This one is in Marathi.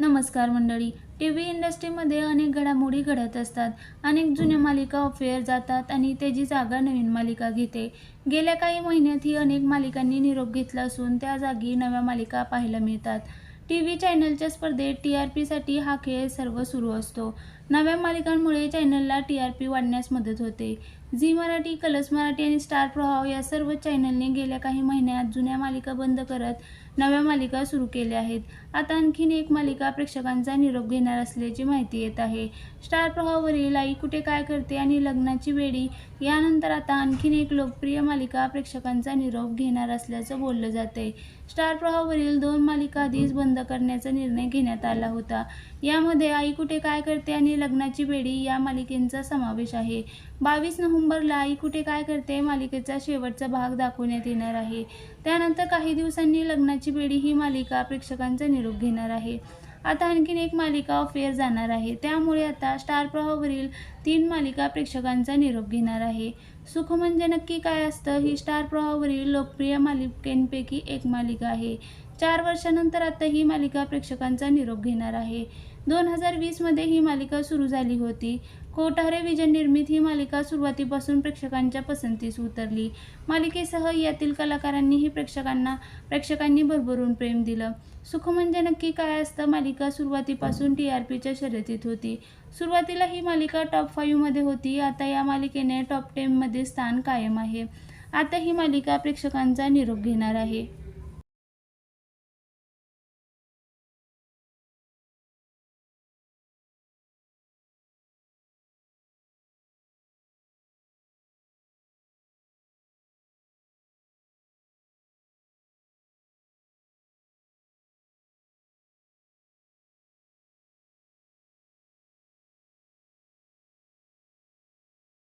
नमस्कार मंडळी. टी व्ही इंडस्ट्रीमध्ये अनेक घडामोडी घडत असतात. अनेक जुन्या मालिका ऑफेअर जातात आणि त्याची जागा नवीन मालिका घेते. गेल्या काही महिन्यातही अनेक मालिकांनी निरोप घेतला असून त्या जागी नव्या मालिका पाहायला मिळतात. टी व्ही चॅनलच्या स्पर्धेत टी आर पीसाठी हा खेळ सर्व सुरू असतो. नव्या मालिकांमुळे चॅनलला टी आर पी वाढण्यास मदत होते. झी मराठी कलर्स मराठी आणि स्टार प्रभाव या सर्व चॅनलने गेल्या काही महिन्यात जुन्या मालिका बंद करत नव्या मालिका सुरू केल्या आहेत. आता आणखीन एक मालिका प्रेक्षकांचा निरोप घेणार असल्याची माहिती येत आहे. स्टार प्रवाहावरील आई कुठे काय करते आणि लग्नाची वेडी यानंतर आता आणखीन एक लोकप्रिय मालिका प्रेक्षकांचा निरोप घेणार असल्याचं बोललं जाते स्टार प्रवाहावरील दोन मालिका आधीच बंद करण्याचा निर्णय घेण्यात आला होता. यामध्ये आई कुठे काय करते आणि लग्नाची बेडी या मालिकेंचा समावेश आहे. बावीस नोव्हेंबरला आई कुठे काय करते मालिकेचा शेवटचा भाग दाखवण्यात येणार आहे. त्यानंतर काही दिवसांनी लग्नाची बेडी ही मालिका प्रेक्षकांचा निरोप घेणार आहे. आता आणखीन एक मालिका ऑफेअर जाणार आहे. त्यामुळे आता स्टार प्रवाहावरील तीन मालिका प्रेक्षकांचा निरोप घेणार आहे. सुख म्हणजे नक्की काय असतं? ही स्टार प्रवाहावरील लोकप्रिय मालिकेंपैकी एक मालिका आहे. चार वर्षानंतर आता ही मालिका प्रेक्षकांचा निरोप घेणार आहे. दोन हजार वीसमध्ये ही मालिका सुरू झाली होती. कोठारे विजय निर्मित ही मालिका सुरुवातीपासून प्रेक्षकांच्या पसंतीस उतरली. मालिकेसह यातील कलाकारांनीही प्रेक्षकांना प्रेक्षकांनी भरभरून प्रेम दिलं. सुख म्हणजे नक्की काय असतं? मालिका सुरुवातीपासून टी आर पीच्या शर्यतीत होती. सुरुवातीला ही मालिका टॉप फाईव्हमध्ये होती. आता या मालिकेने टॉप टेनमध्ये स्थान कायम आहे. आता ही मालिका प्रेक्षकांचा निरोप घेणार आहे.